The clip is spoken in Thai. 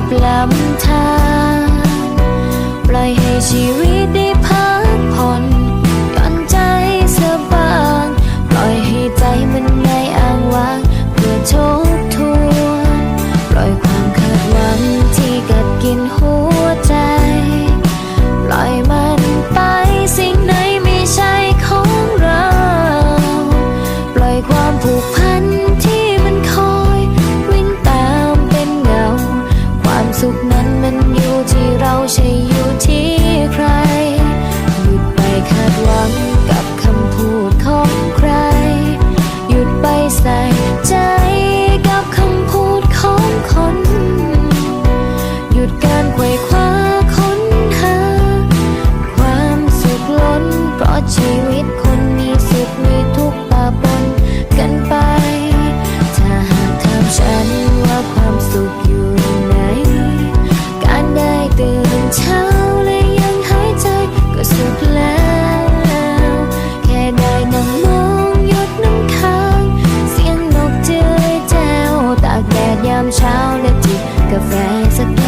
กับลำธารปล่อยให้ชีวิตามเช้าและจิบกาแฟสักแก้ว